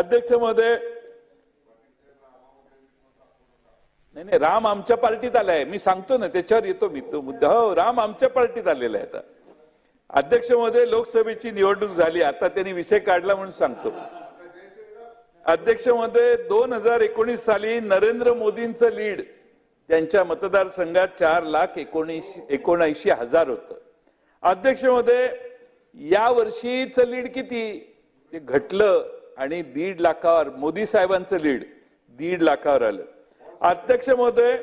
अध्यक्ष महोदय नाही नाही राम आमच्या पार्टीत आलाय. मी सांगतो ना त्याच्यावर येतो मी. तो मुद्दा हो राम आमच्या पार्टीत आलेला आहे आता अध्यक्ष महोदय लोकसभेची निवडणूक झाली. आता त्यांनी विषय काढला म्हणून सांगतो. अध्यक्ष महोदय दोन हजार एकोणीस साली नरेंद्र मोदींचं लीड त्यांच्या मतदारसंघात चार लाख एकोणीस एकोणऐंशी हजार होतं. अध्यक्ष महोदय या वर्षीचं लीड किती? ते घटलं. आणि दीड लाखावर मोदी साहेबांचं लीड दीड लाखावर आलं. अध्यक्ष महोदय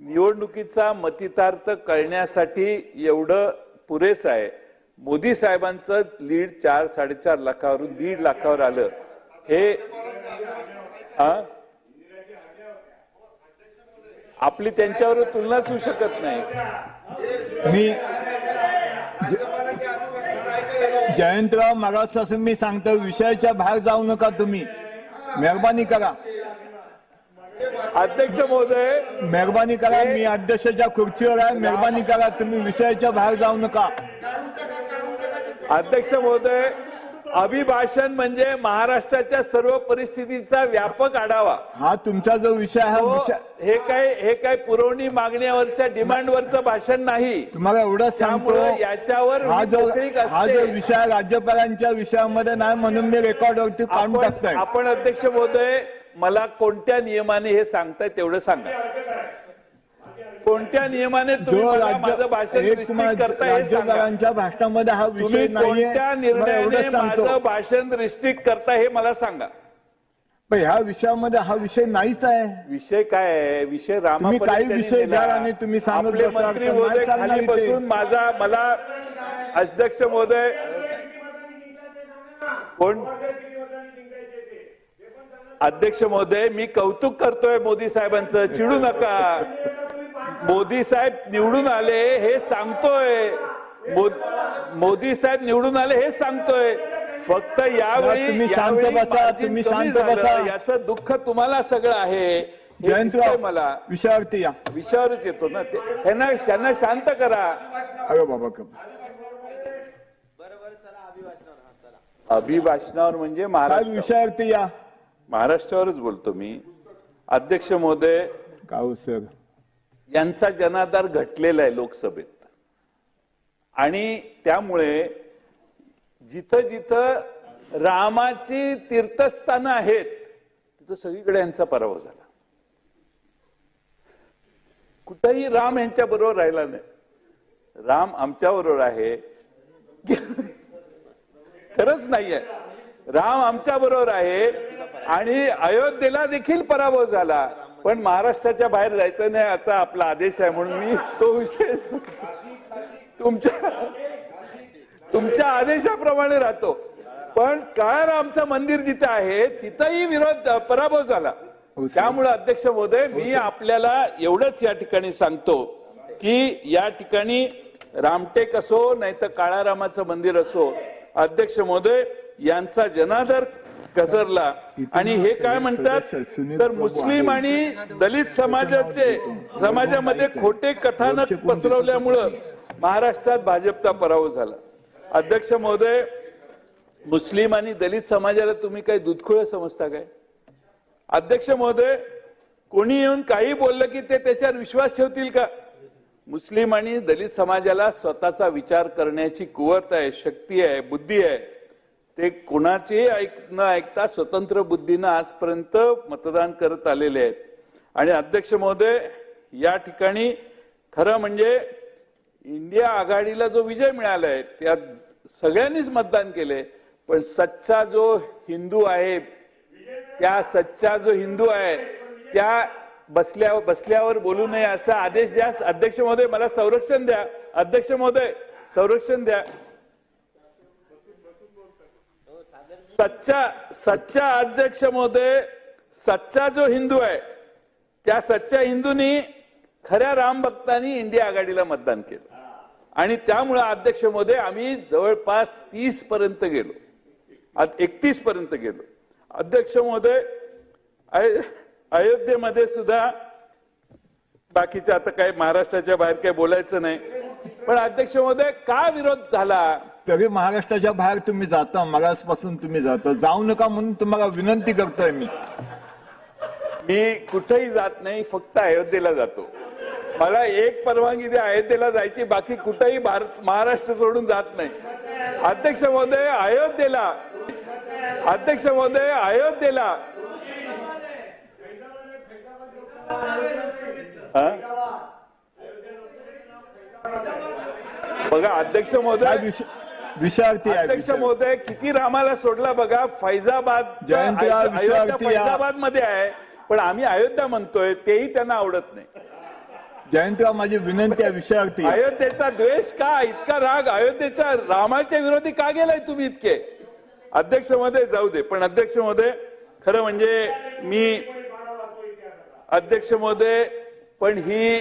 निवडणुकीचा मतितार्थ कळण्यासाठी एवढं पुरेसं आहे. मोदी साहेबांचं लीड चार साडेचार लाखावरून दीड लाखावर आलं. हे आपली त्यांच्यावर तुलनाच होऊ शकत नाही. मी जयंतराव मागासपासून मी सांगतो विषयाच्या बाहेर जाऊ नका तुम्ही. मेहरबानी करा. अध्यक्ष महोदय मेहरबानी करा मी अध्यक्षाच्या खुर्चीवर आहे. मेहरबानी करा तुम्ही विषयाच्या बाहेर जाऊ नका. अध्यक्ष महोदय अभिभाषण म्हणजे महाराष्ट्राच्या सर्व परिस्थितीचा व्यापक आढावा. हा तुमचा जो विषय आहे हा हे काय हे काय पुरवणी मागण्यावरच्या डिमांडवरचं भाषण नाही. तुम्हाला एवढंच सांगतो याच्यावर हा जो हा जो विषय राज्यपालांच्या विषयामध्ये नाही म्हणून मी रेकॉर्डवरती काढून टाकतोय. आपण अध्यक्ष महोदय मला कोणत्या नियमाने हे सांगताय तेवढं सांगा. कोणत्या नियमाने तुम्ही जो मला राज्य माझं भाषण एक रिस्ट्रिक्ट करताय हे सांगा. राज्यपालांच्या भाषणामध्ये हा विषय तुम्ही नाहीये. कोणत्या निर्णयाने सांगतो. माझं भाषण रिस्ट्रिक्ट करताय हे मला सांगा. पण ह्या विषयामध्ये हा विषय नाहीच आहे. विषय काय आहे? विषय तुम्ही रामापर्यंत काही विषय. द्या आणि तुम्ही सांगत आपले बसा, मंत्री तर नाही महोदय चालणार खाली इथे. बसून माझा मला अध्यक्ष महोदय कोण? अध्यक्ष महोदय मी कौतुक करतोय मोदी साहेबांचं. चिडू नका. मोदी साहेब निवडून आले हे सांगतोय. मोदी साहेब निवडून आले हे सांगतोय. फक्त यावेळी तुम्ही शांत बसा, तुम्ही शांत. बसा. याचं दुःख तुम्हाला सगळं आहे. मला. विषयावरती या. विषयावरच येतो ना. ते ह्यांना ह्यांना शांत करा. अरे बाबा अभिभाषणावर म्हणजे महाराष्ट्र. विषयावरती या. महाराष्ट्रावरच बोलतो मी. अध्यक्ष महोदय काऊ सर. यांचा जनाधार घटलेला आहे लोकसभेत. आणि त्यामुळे जिथं जिथं रामाची तीर्थस्थानं आहेत तिथं सगळीकडे यांचा पराभव झाला. कुठंही राम यांच्या बरोबर राहिला नाही. राम आमच्या बरोबर आहे. खरंच नाहीये. राम आमच्या बरोबर आहे आणि अयोध्येला देखील पराभव झाला. पण महाराष्ट्राच्या बाहेर जायचं नाही याचा आपला आदेश आहे म्हणून मी तो विषय तुमच्या तुमच्या आदेशाप्रमाणे राहतो. पण काळारामचं मंदिर जिथे आहे तिथंही विरोध पराभव झाला. हो. त्यामुळे अध्यक्ष महोदय मी आपल्याला एवढंच या ठिकाणी सांगतो की या ठिकाणी रामटेक असो नाही तर काळारामाचं मंदिर असो अध्यक्ष महोदय यांचा जनादर घसरला आणि हे काय म्हणतात? तर मुस्लिम आणि दलित समाजाचे समाजामध्ये खोटे कथानक पसरवल्यामुळं महाराष्ट्रात भाजपचा पराभव झाला. अध्यक्ष महोदय मुस्लिम आणि दलित समाजाला तुम्ही काही दुधखोळ समजता काय? अध्यक्ष महोदय कोणी येऊन काही बोललं की ते त्याच्यावर विश्वास ठेवतील का? मुस्लिम आणि दलित समाजाला स्वतःचा विचार करण्याची कुवत आहे शक्ती आहे बुद्धी आहे. ते कोणाचे ऐक न ऐकता स्वतंत्र बुद्धीनं आजपर्यंत मतदान करत आलेले आहेत. आणि अध्यक्ष महोदय या ठिकाणी खरं म्हणजे इंडिया आघाडीला जो विजय मिळाला आहे त्यात सगळ्यांनीच मतदान केले पण सच्चा जो हिंदू आहे त्या सच्चा जो हिंदू आहे त्या बसल्या बसल्यावर बोलू नये असा आदेश द्या. अध्यक्ष महोदय मला संरक्षण द्या. अध्यक्ष महोदय संरक्षण द्या. सच्चा सच्चा अध्यक्ष महोदय सच्चा जो हिंदू आहे त्या सच्च्या हिंदूंनी खऱ्या राम भक्तांनी इंडिया आघाडीला मतदान केलं. आणि त्यामुळे अध्यक्ष महोदय आम्ही जवळपास तीस पर्यंत गेलो. आज एकतीस पर्यंत गेलो. अध्यक्ष महोदय अयोध्येमध्ये सुद्धा बाकीच्या आता काही महाराष्ट्राच्या बाहेर काही बोलायचं नाही पण अध्यक्ष महोदय का विरोध झाला? तरी महाराष्ट्राच्या बाहेर तुम्ही जाता महाराष्ट्रापासून तुम्ही जाता. जाऊ नका म्हणून तुम्हाला विनंती करतोय मी. मी कुठेही जात नाही फक्त अयोध्येला जातो. मला एक परवानगी द्या अयोध्येला जायची बाकी कुठेही भारत महाराष्ट्र सोडून जात नाही. अध्यक्ष महोदय अयोध्येला. अध्यक्ष महोदय अयोध्येला? बघा अध्यक्ष महोदय आहे अध्यक्ष. महोदय किती रामाला सोडला बघा फैजाबाद अयोध्या फैजाबादमध्ये आहे पण आम्ही अयोध्या म्हणतोय तेही त्यांना आवडत नाही जयंतराव माझी विनंती आहे आहे. अयोध्येचा द्वेष का इतका राग अयोध्येच्या रामाच्या विरोधी का गेलाय तुम्ही इतके अध्यक्ष महोदय जाऊ दे पण अध्यक्ष महोदय खरं म्हणजे मी अध्यक्ष महोदय पण ही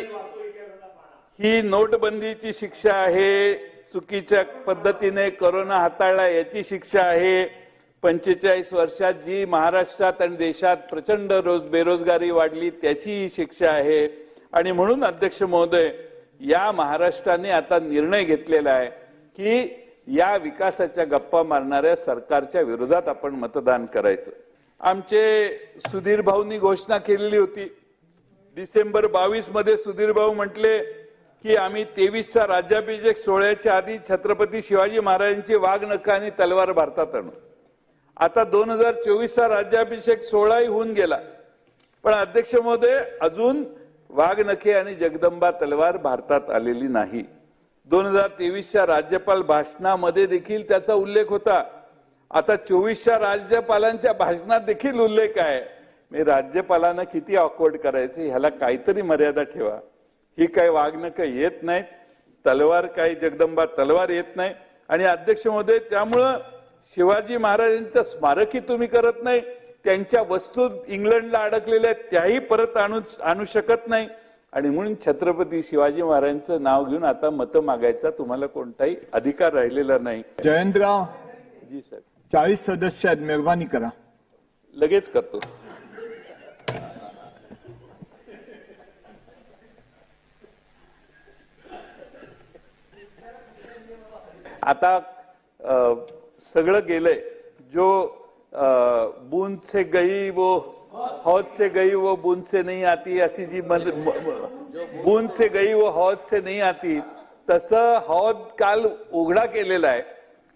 ही नोटबंदीची शिक्षा आहे चुकीच्या पद्धतीने करोना हाताळला याची शिक्षा आहे. पंचेचाळीस वर्षात जी महाराष्ट्रात आणि देशात प्रचंड रोज बेरोजगारी वाढली त्याचीही शिक्षा आहे. आणि म्हणून अध्यक्ष महोदय या महाराष्ट्राने आता निर्णय घेतलेला आहे की या विकासाच्या गप्पा मारणाऱ्या सरकारच्या विरोधात आपण मतदान करायचं. आमचे सुधीर भाऊंनी घोषणा केलेली होती. डिसेंबर बावीसमध्ये सुधीर भाऊ म्हटले की आम्ही तेवीसचा राज्याभिषेक सोहळ्याच्या आधी छत्रपती शिवाजी महाराजांची वाघ नखा आणि तलवार भारतात आणू. आता दोन हजार चोवीसचा राज्याभिषेक सोहळाही होऊन गेला. पण अध्यक्ष महोदय अजून वाघ नखे आणि जगदंबा तलवार भारतात आलेली नाही. दोन हजार तेवीसच्या राज्यपाल भाषणामध्ये देखील त्याचा उल्लेख होता. आता चोवीसच्या राज्यपालांच्या भाषणात देखील उल्लेख आहे. मी राज्यपालांना किती ऑकवर्ड करायचे ह्याला काहीतरी मर्यादा ठेवा. ही काय वागणं येत नाहीत. तलवार काही जगदंबा तलवार येत नाही. आणि अध्यक्ष महोदय त्यामुळं शिवाजी महाराजांचं स्मारकही तुम्ही करत नाही. त्यांच्या वस्तू इंग्लंडला अडकलेल्या त्याही परत आणू आणू शकत नाही. आणि म्हणून छत्रपती शिवाजी महाराजांचं नाव घेऊन आता मतं मागायचा तुम्हाला कोणताही अधिकार राहिलेला नाही. जयंतराव जी सर. चाळीस सदस्य आहेत मेहरबानी करा. लगेच करतो. आता सगळं गेलंय. जो अ, बूंद से गई वो हौद से गई वो बूंद से नहीं आती अशी जी बुंद बूंद से गई वो हौद से नाही आती तसं हौद काल उघडा केलेला आहे.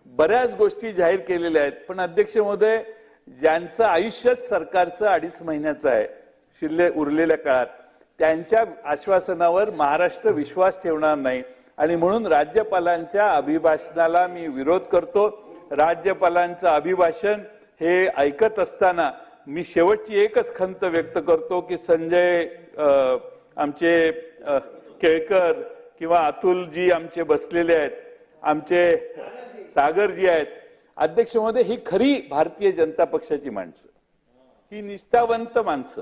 बऱ्याच गोष्टी जाहीर केलेल्या आहेत. पण अध्यक्ष महोदय ज्यांचं आयुष्यच सरकारचं अडीच महिन्याचं आहे शिल्ले उरलेल्या काळात त्यांच्या आश्वासनावर महाराष्ट्र विश्वास ठेवणार नाही. आणि म्हणून राज्यपालांच्या अभिभाषणाला मी विरोध करतो. राज्यपालांचं अभिभाषण हे ऐकत असताना मी शेवटची एकच खंत व्यक्त करतो की संजय आमचे केळकर किंवा अतुलजी आमचे बसलेले आहेत आमचे सागरजी आहेत. अध्यक्ष महोदय ही खरी भारतीय जनता पक्षाची माणसं. ही निष्ठावंत माणसं.